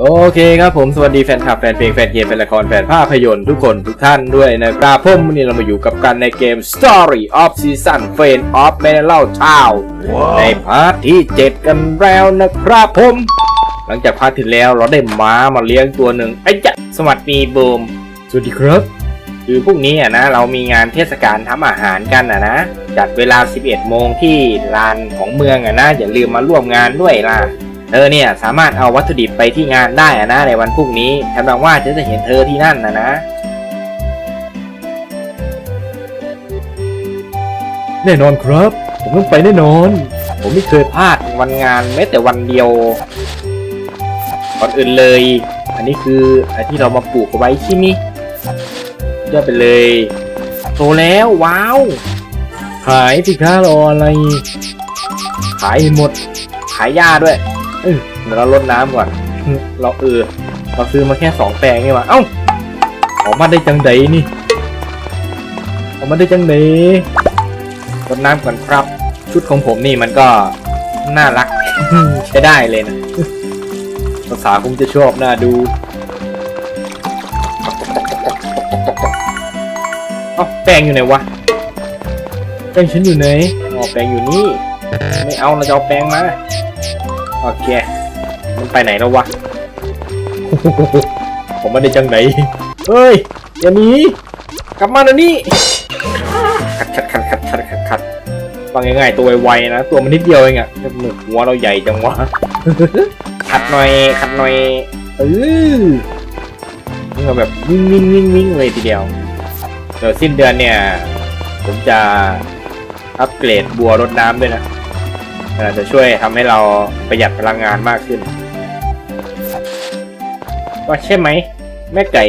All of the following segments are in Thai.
โอเคครับผมสวัสดีแฟนคลับแฟนเพลงแฟนเกมแฟนละครแฟนภาพยนตร์ทุกคนทุกท่านด้วยนะครับผมวันนี้เรามาอยู่กับกันในเกม Story of Season f a n of m e n a l Town ในพาร์ทที่ 7 กันแล้วนะครับผม หลังจากพาร์ทที่แล้วเราได้ม้ามาเลี้ยงตัวหนึ่งไอ้จะสวัสดีบูมสวัสดีครับคือพรุ่งนี้อะนะเรามีงานเทศกาลทำอาหารกันอะนะจัดเวลา 11 โมงที่ลานของเมืองอะนะอย่าลืมมาร่วมงานด้วยล่ะ เธอเนี่ยสามารถเอาวัตถุดิบไปที่งานได้อะนะในวันพรุ่งนี้ฉันหวังว่าฉันจะเห็นเธอที่นั่นนะนะแน่นอนครับ ผมต้องไปแน่นอน ผมไม่เคยพลาดวันงานแม้แต่วันเดียวก่อนอื่นเลย อันนี้คือไอ้ที่เรามาปลูกเอาไว้ใช่ไหมยอดไปเลยโตแล้วว้าว ขายสิค้ารออะไร ขายให้หมด ขายหญ้าด้วย เออเดี๋ยวเราลดน้ำก่อน เราเออ เราซื้อมาแค่สองแปลงนี่หว่าเอ้าออกมาได้จังไดนี่ออกมาได้จังไดรดน้ำก่อนครับ ชุดของผมนี่มันก็น่ารักใช้ได้เลยนะภาษาคงจะชอบน่าดูเอ้าแปลงอยู่ไหนวะแปลงฉันอยู่ไหนอ๋อแปลงอยู่นี่ ไม่เอาเราจะเอาแปลงมา โอเค มันไปไหนแล้ววะ ผมไม่ได้จังไหน เฮ้ย อย่าหนี กลับมาเดี๋ยวนี้ขัดขัดขัดขัดขัดขัดขัดฟังง่ายๆตัวไวๆนะ ตัวมันนิดเดียวเองอะแต่หมึกหัวเราใหญ่จังวะ ขัดหน่อย ขัดหน่อยเออนี่ก็แบบวิ่งวิ่งวิ่งวิ่งเลยทีเดียว เดี๋ยวสิ้นเดือนเนี่ย ผมจะอัปเกรดบัวรดน้ำด้วยนะเอาจจะช่วยทำให้เราประหยัดพลังงานมากขึ้นว่าใช่ไหมแม่ไก่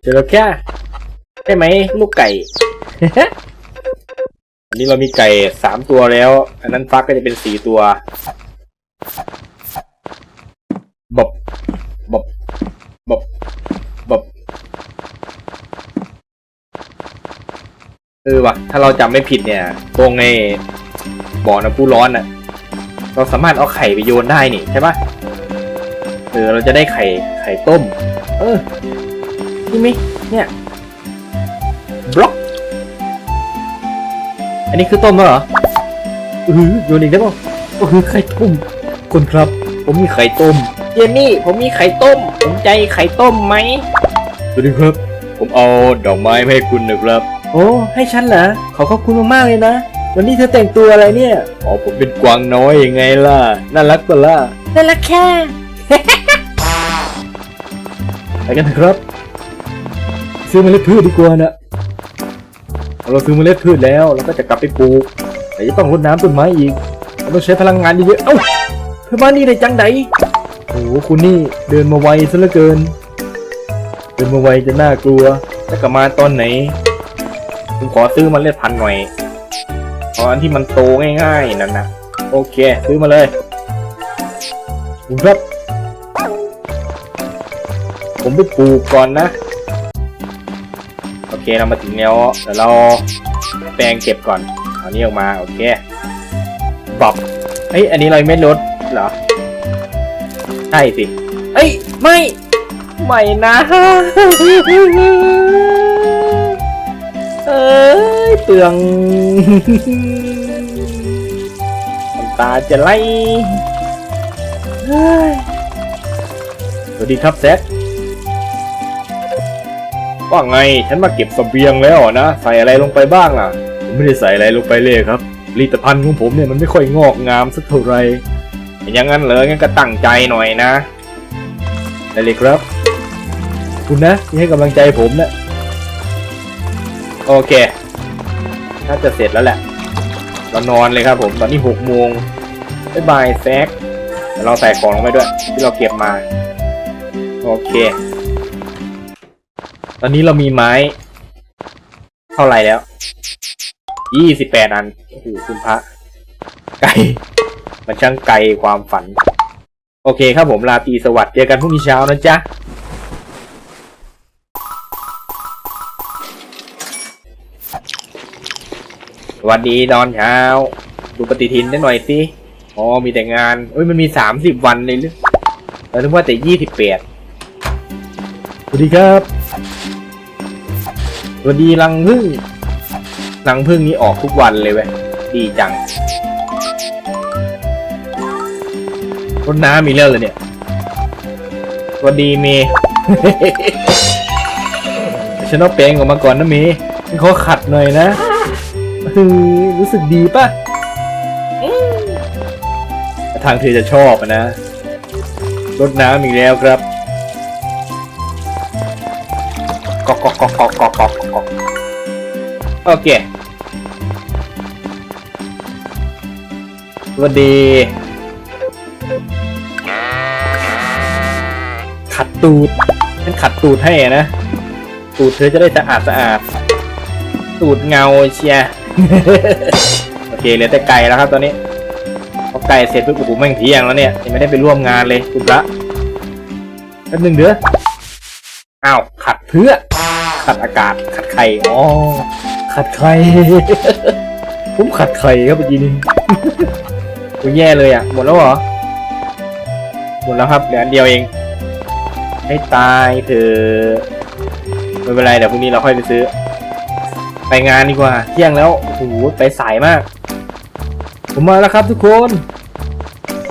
เจอแล้วแค่ใช่ไหมลูกไก่ อันนี้เรามีไก่สามตัวแล้ว อันนั้นฟักก็จะเป็นสี่ตัวบบบบบบบบเออวะถ้าเราจำไม่ผิดเนี่ย ตรงไอ บ่อน้ำพุร้อนน่ะ เราสามารถเอาไข่ไปโยนได้นี่ใช่ปะเออเราจะได้ไข่ไข่ต้ม เออนี่มิเนี่ยบล็อก อันนี้คือต้มแล้วเหรอเออโยนอีกได้ป่ะก็คือไข่ต้มคนครับ ผมมีไข่ต้มเจมี่ผมมีไข่ต้มสนใจไข่ต้มไหมสวัสดีครับ ผมเอาดอกไม้มาให้คุณนะครับ โอ้ให้ฉันเหรอขอขอบคุณมากๆเลยนะ วันนี้เธอแต่งตัวอะไรเนี่ย อ๋อผมเป็นกวางน้อยยังไงล่ะ น่ารักปะล่ะนั่นละแค่ ไปกันเถอะครับ ซื้อเมล็ดพืชดีกว่านะเราซื้อเมล็ดพืชแล้วเราก็จะกลับไปปลูกแต่จะต้องรดน้ำต้นไม้อีกเราต้องใช้พลังงานเยอะๆเอ้าเธอมานี่ได้จังไดโอ้โหคุณนี่เดินมาไวซะเหลือเกิน เดินมาไวจะน่ากลัวแล้วก็มาตอนไหนผมขอซื้อเมาเล็ดพันธุ์หน่อย เอาอันที่มันโตง่ายๆนั่นนะโอเคซื้อมาเลยครับผมไปปลูกก่อนนะ โอเคเรามาถึงแล้วเดี๋ยวเราแปลงเก็บก่อนเอานี้ออกมาโอเคปรับเฮ้ยอันนี้เราไม่ลดเหรอใช่สิเอ้ย ไม่ ไม่นะ ยเปลืองตาจะไลเฮ้ยสวัสดีครับแซคว่าไง ฉันมาเก็บเบียงแล้วนะ ใส่อะไรลงไปบ้างล่ะ ผมไม่ได้ใส่อะไรลงไปเลยครับผลิตภัณฑ์ของผมเนี่ยมันไม่ค่อยงอกงามสักเท่าไหร่อย่างนั้นเลยงั้นก็ตั้งใจหน่อยนะได้เลยครับ คุณนะที่ให้กำลังใจผมเนะี่ย โอเค น่าจะเสร็จแล้วแหละ เรานอนเลยครับผม ตอนนี้หกโมงบ๊ายบายแซกเดี๋ยวเราใส่ของลงไปด้วย ที่เราเก็บมา โอเค ตอนนี้เรามีไม้ เท่าไหร่แล้ว ยี่สิบแปดอัน โอ้โหคุณพระ ไกลมันช่างไกลความฝัน โอเคครับผมลาตีสวัสดิ์เจอกันพรุ่งนี้เช้านะจ๊ะ วัสดีตอนเช้า ดูปฏิทินได้หน่อยสิอ๋อมีแต่งานเอ้ยมันมีสามสิบวันเลยหรือเราถึงว่าแต่ยี่สิบแปดสวัสดีครับสวัสดีรังพึ่งรังพึ่งนี้ออกทุกวันเลยเว้ยดีจังรดน้ำมีเรื่องเลยเนี่ยสวัสดีเมย์ฉันเอาแปรงออกมาก่อนนะเมย์ขอขัดหน่อยนะ เฮ้ยรู้สึกดีป่ะทางเธอจะชอบอะนะรดน้ำอีกแล้วครับกอกกอกกอกกอกกอกกอกกอกโอเคสวัสดี ขัดตูดฉันขัดตูดให้นะ ตูดเธอจะได้สะอาดสะอาด ตูดเงาเชียร์ โอเคเหลือแต่ไก่แล้วครับตอนนี้พอไก่เสร็จปุ๊บโอ้โหแม่งเที่ยงแล้วเนี่ยยังไม่ได้ไปร่วมงานเลยคุณพระแป๊บหนึ่งเด้ออ้าวขัดเพื่อขัดอากาศขัดไข่อ๋อขัดไข่ผมขัดไข่ครับเมื่อกี้นี้โอ้ยแย่เลยอะหมดแล้วเหรอหมดแล้วครับเหลืออันเดียวเองให้ตายเถอะไม่เป็นไรเดี๋ยวพรุ่งนี้เราค่อยไปซื้อ ไปงานดีกว่า เที่ยงแล้วโอ้โหไปสายมาก ผมมาแล้วครับทุกคน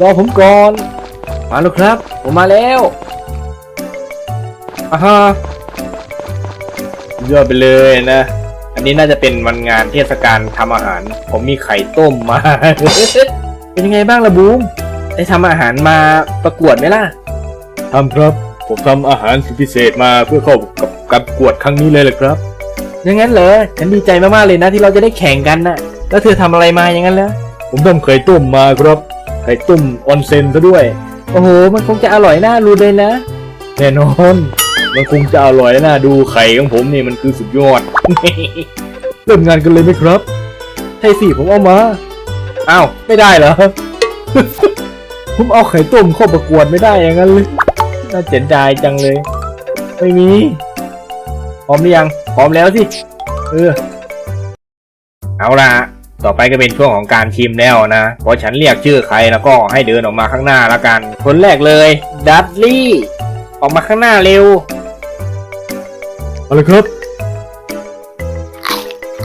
รอผมก่อน มาแล้วครับ ผมมาแล้วอ่าฮะยอดไปเลยนะ อันนี้น่าจะเป็นวันงานเทศกาลทำอาหาร ผมมีไข่ต้มมา เป็นยังไงบ้างล่ะบูมได้ทำอาหารมาประกวดไหมล่ะทำครับ ผมทำอาหารสุดพิเศษมาเพื่อเข้ากับการประกวดครั้งนี้เลยแหละครับ อย่างนั้นเหรอ ฉันดีใจมากๆเลยนะที่เราจะได้แข่งกันน่ะแล้วเธอทำอะไรมาอย่างนั้นแล้วผมทำไข่ต้มมาครับไข่ต้มออนเซนซะด้วย โอ้โห มันคงจะอร่อยน่ารู้เลยนะ แน่นอน มันคงจะอร่อยน่าดูไข่ของผมนี่มันคือสุดยอด เริ่มงานกันเลยไหมครับใช่สิผมเอามา อ้าว ไม่ได้เหรอ ผมเอาไข่ต้มเข้าประกวดไม่ได้อย่างนั้นเลย น่าเจ็บใจจังเลย ไม่มี พร้อมหรือยัง พร้อมแล้วสิ เออ เอาล่ะต่อไปก็เป็นช่วงของการชิมแล้วนะพอฉันเรียกชื่อใครแล้วก็ให้เดินออกมาข้างหน้าแล้วกัน คนแรกเลย ดัตลี่ ออกมาข้างหน้าเร็วเอาเลยครับ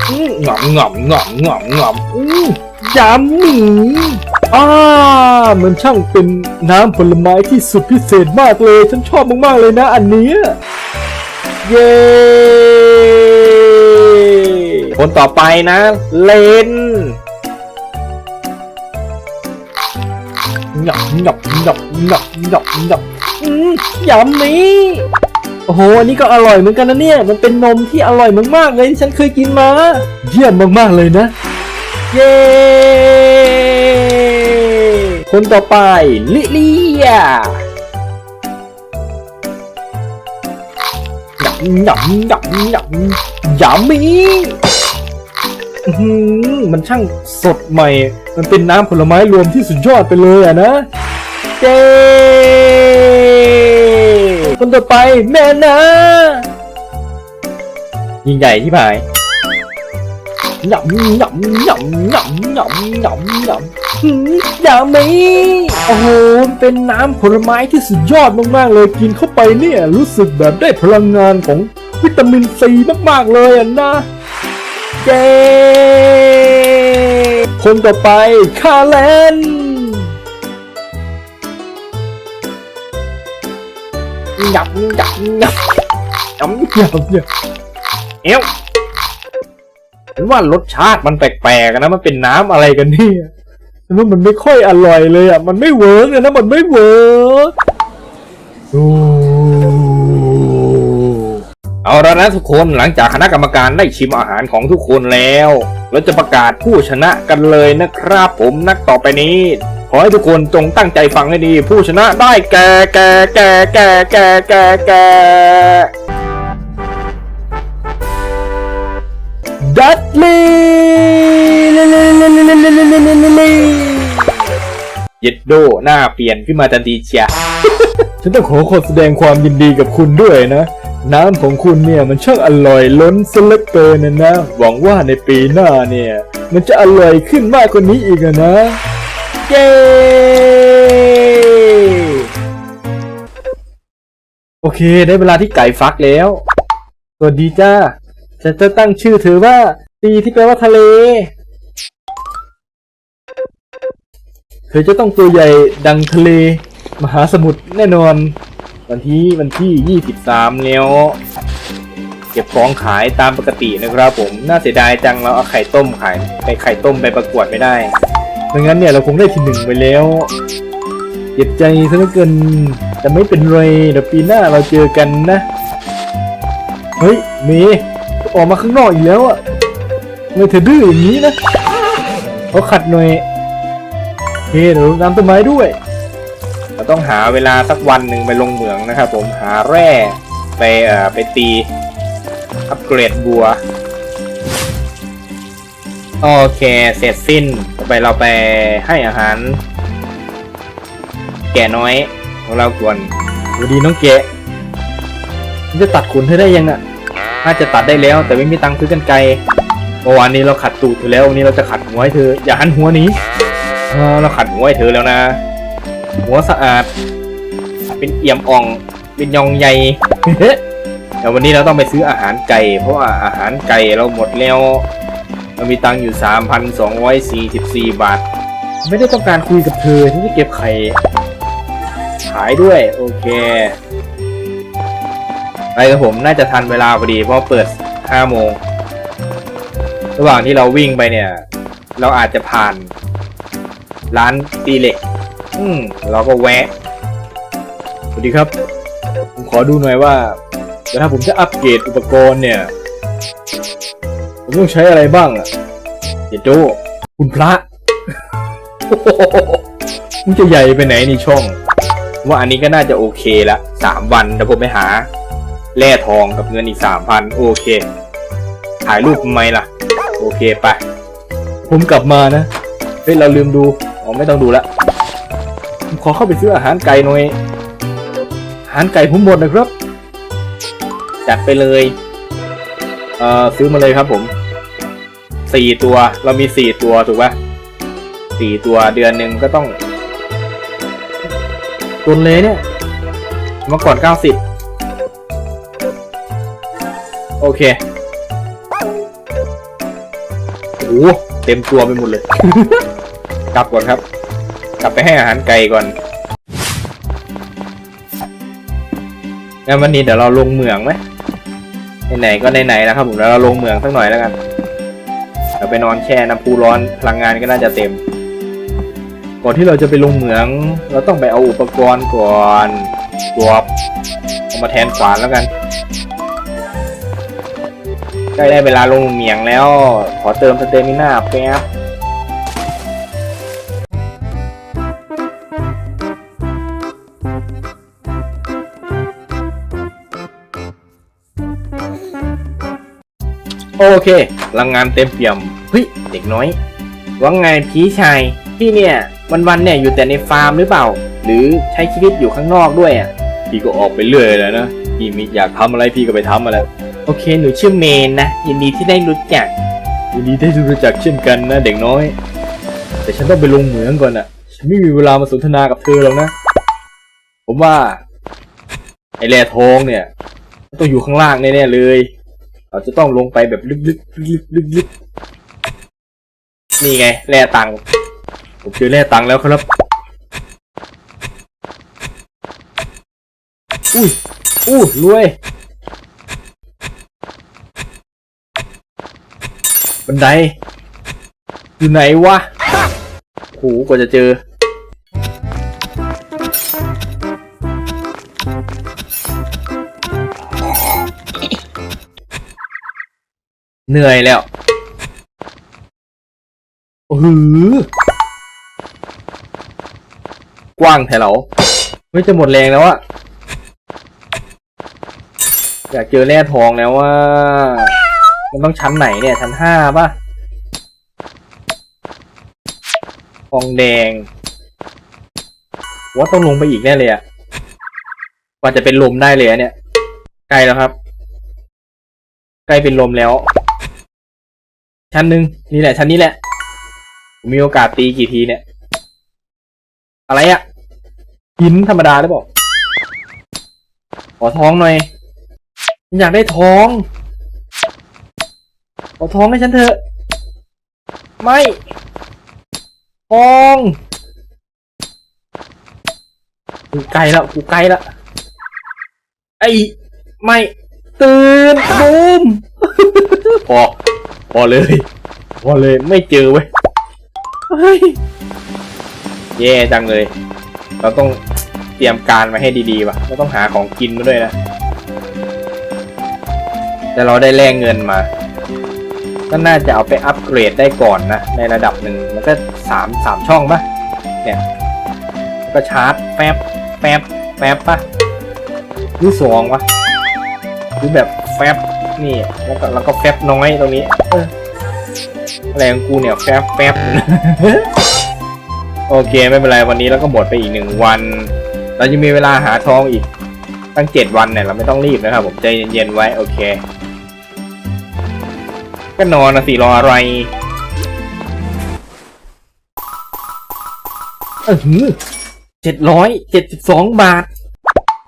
อื้อหงอมหงอมหงอมหงอมหงอมอื้อยำหมีอ่ามันช่างเป็นน้ำผลไม้ที่สุดพิเศษมากเลย ฉันชอบมากๆเลยนะอันเนี้ยเย้ คนต่อไปนะ เลนหยับหยับหยับหยับหยับหยับอืมยำนี้โอ้โห อันนี้ก็อร่อยเหมือนกันนะเนี่ย มันเป็นนมที่อร่อยมากๆเลยที่ฉันเคยกินมา เยี่ยมมากๆเลยนะ เย้ คนต่อไป ลิเลียหยำหยำหยำหยำมีอื้อหือ มันช่างสดใหม่ มันเป็นน้ำผลไม้รวมที่สุดยอดไปเลยอะนะเจ้คนต่อไปแม่นะ ยิ่งใหญ่ที่ผายหยำหยำหยำหยำหยำหยำหยำหืมหยำมีโอ้โหเป็นน้ำผลไม้ที่สุดยอดมากๆเลยกินเข้าไปเนี่ย รู้สึกแบบได้พลังงานของวิตามินซีมากๆเลยอะนะ เย้คนต่อไปคาเลนหยับหยับหยับหยับหยับหยับเอ้วฉันว่ารสชาติมันแปลกๆอะนะมันเป็นน้ำอะไรกันเนี่ยฉันว่ามันไม่ค่อยอร่อยเลยอะ มันไม่เวิร์กเลยนะ มันไม่เวิร์กโอ้ เอาล้วนะทุกคนหลังจากคณะกรรมการได้ชิมอาหารของทุกคนแล้ว เราจะประกาศผู้ชนะกันเลยนะครับผมนักต่อไปนี้ ขอให้ทุกคนจงตั้งใจฟังให้ดี ผู้ชนะได้แก่แก่แก่แก่แก่แก่แก่ดัตลีเย็ดโดหน้าเปลี่ยนขึ้นมาทันทีเชียฉันต้องขอขอแสดงความยินดีกับคุณด้วยนะ น้ำของคุณเนี่ยมันช่างอร่อยล้นซะเหลือเกินนะนะ หวังว่าในปีหน้าเนี่ย มันจะอร่อยขึ้นมากกว่านี้อีกนะ เย้เค ได้เวลาที่ไก่ฟักแล้วสวัสดีจ้าฉันจะตั้งชื่อเธอว่าตีที่แปลว่าทะเล เธอจะต้องตัวใหญ่ดังทะเล มหาสมุทรแน่นอน วันที่วันที่ 23 แล้ว เก็บของขายตามปกตินะครับผมน่าเสียดายจังเราเอาไข่ต้มขายไปไข่ต้มไปประกวดไม่ได้ไม่งั้นเนี่ยเราคงได้ที่หนึ่งไปแล้วเจ็บใจซะเหลือเกินแต่ไม่เป็นไรเดี๋ยวปีหน้าเราเจอกันนะ เฮ้ยเมย์ออกมาข้างนอกอีกแล้วอะทำไม่เธอดื้ออย่างนี้นะเขาขัดหน่อยเฮ้ยเดี๋ยวน้ำต้นไม้ด้วย เราต้องหาเวลาสักวันหนึ่งไปลงเหมืองนะครับผมหาแร่ไปเอ่อไปตีอัปเกรดบัว โอเคเสร็จสิ้นต่อไปเราไปให้อาหาร แก่น้อยของเราก่อนสวัสดีน้องเกะมันจะตัดขนเธอได้ยังน่ะน่าจะตัดได้แล้ว แต่ไม่มีตังค์ซื้อกันไกลเมื่อวานนี้เราขัดตูดเธอแล้ววันนี้เราจะขัดหัวให้เธออย่าหันหัวหนี้เราขัดหัวให้เธอแล้วนะ หัวสะอาด เป็นเอี่ยมอ่อง เป็นยองใหญ่แต่วันนี้เราต้องไปซื้ออาหารไก่ เพราะว่าอาหารไก่เราหมดแล้ว เรามีตังค์อยู่ 3,244 บาท ไม่ได้ต้องการคุยกับเธอที่จะเก็บไข่ ขายด้วย โอเคไปกับผมน่าจะทันเวลาพอดี เพราะเปิด 5 โมง ระหว่างที่เราวิ่งไปเนี่ย เราอาจจะผ่านร้านตีเหล็ก อืมเราก็แวะสวัสดีครับ ผมขอดูหน่อยว่าแต่ถ้าผมจะอัปเกรดอุปกรณ์เนี่ย ผมต้องใช้อะไรบ้างอะเจโจคุณพระมันจะใหญ่ไปไหนนี่ช่อง ว่าอันนี้ก็น่าจะโอเคละสามวันเดี๋ยวผมไปหาแร่ทองกับเงินอีกสามพันโอเค ถ่ายรูปทำไมล่ะ โอเคไป ผมกลับมานะ เฮ้ย เราลืมดู อ๋อ ไม่ต้องดูละ ผมขอเข้าไปซื้ออาหารไก่หน่อยอาหารไก่ผมหมดนะครับ จัดไปเลยเอ่อซื้อมาเลยครับผมสี่ตัว เรามีสี่ตัวถูกปะสี่ตัวเดือนหนึ่งก็ต้องตุนเลยเนี่ยมื่อก่อนเก้าสิบโอเคโอ้เต็มตัวไปหมดเลย กลับก่อนครับ กลับไปให้อาหารไก่ก่อนงั้นวันนี้เดี๋ยวเราลงเหมืองไหมไหนๆก็ไหนๆแล้วครับผมแล้วเราลงเหมืองสักหน่อยแล้วกันเราไปนอนแช่น้ำพุร้อนพลังงานก็น่าจะเต็ม ก่อนที่เราจะไปลงเหมือง เราต้องไปเอาอุปกรณ์ก่อนตัวเอามาแทนขวานแล้วกันใกล้ได้เวลาลงเหมียงแล้ว ขอเติมสเตมิน่าแป๊บ โอเคพลังงานเต็มเปี่ยมเฮ้ยเด็กน้อยว่าไงพี่ชายพี่เนี่ยวันๆเนี่ยอยู่แต่ในฟาร์มหรือเปล่า หรือใช้ชีวิตอยู่ข้างนอกด้วยอะพี่ก็ออกไปเรื่อยแหล้วนะพี่มีอยากทำอะไรพี่ก็ไปทำมาแล้วโอเคหนูชื่อเมนนะยินดีที่ได้รู้จักยินดีที่ได้รู้จักเช่นกันนะเด็กน้อย แต่ฉันต้องไปลงเหมืองก่อนอะฉันไม่มีเวลามาสนทนากับเธอหรอกนะ ผมว่าไอแร่ทองเนี่ย ต้องอยู่ข้างล่างแน่ๆเลย เราจะต้องลงไปแบบลึกๆลึกๆลึกๆนี่ไงแร่ตังค์ผมเจอแร่ตังค์แล้วครับอุ้ยอู้รวยบันไดอยู่ไหนวะโหกว่าจะเจอ เหนื่อยแล้วโอ้โหกว้างแถวเราไม่จะหมดแรงแล้วอะอยากเจอแร่ทองแล้วว่า มันต้องชั้นไหนเนี่ย ชั้นห้าป่ะ ทองแดง ว่าต้องลงไปอีกแน่เลยอะกว่าจะเป็นลมได้เลยอะเนี่ยใกล้แล้วครับ ใกล้เป็นลมแล้ว ชั้นหนึ่งนี่แหละชั้นนี้แหละผมมีโอกาสตีกี่ทีเนี่ย อะไรอะหินธรรมดาหรือเปล่าขอท้องหน่อยฉันอยากได้ท้อง ขอท้องให้ฉันเถอะ ไม่ทองกูไกลแล้วกูไกลแล้วไอ้ ไม่ ตื่นบูมพอ พอเลย พอเลยไม่เจอเว้ยเฮ้ยแย่จังเลย เราต้องเตรียมการมาให้ดีๆว่ะเราต้องหาของกินมาด้วยนะ แต่เราได้แลกเงินมา ก็น่าจะเอาไปอัปเกรดได้ก่อนนะ ในระดับหนึ่งมันก็สามสามช่องปะเนี่ย ก็ชาร์จแป๊บแป๊บแป๊บปะหรือสองวะหรือแบบแฟบนี่แล้วก็แล้วก็แฟบน้อยตรงนี้ เอออะไรของกูเนี่ยแฟบแฟบโอเคไม่เป็นไรวันนี้เราก็หมดไปอีกหนึ่งวัน เราจะมีเวลาหาทองอีกตั้งเจ็ดวันเนี่ยเราไม่ต้องรีบนะครับผมใจเย็นๆไว้โอเค ก็นอนนะสิรออะไรเออเจ็ดร้อยเจ็ดสิบสองบาท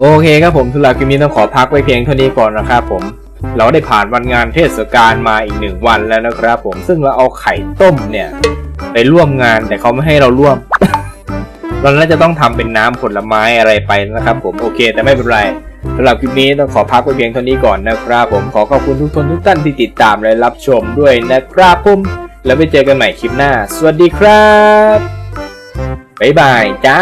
โอเคครับผมสำหรับคลิปนี้ต้องขอพักไว้เพียงเท่านี้ก่อนนะครับผม เราได้ผ่านวันงานเทศกาลมาอีกหนึ่งวันแล้วนะครับ ผมซึ่งเราเอาไข่ต้มเนี่ย ไปร่วมงานแต่เขาไม่ให้เราร่วม เราน่าจะต้องทำเป็นน้ำผลไม้อะไรไปนะครับ ผมโอเค แต่ไม่เป็นไรสำหรับคลิปนี้ต้องขอพักไว้เพียงเท่านี้ก่อนนะครับ ผมขอขอบคุณทุกคนทุกท่านที่ติดตามและรับชมด้วยนะครับผมแล้วไปเจอกันใหม่คลิปหน้า สวัสดีครับบ๊ายบายจ้า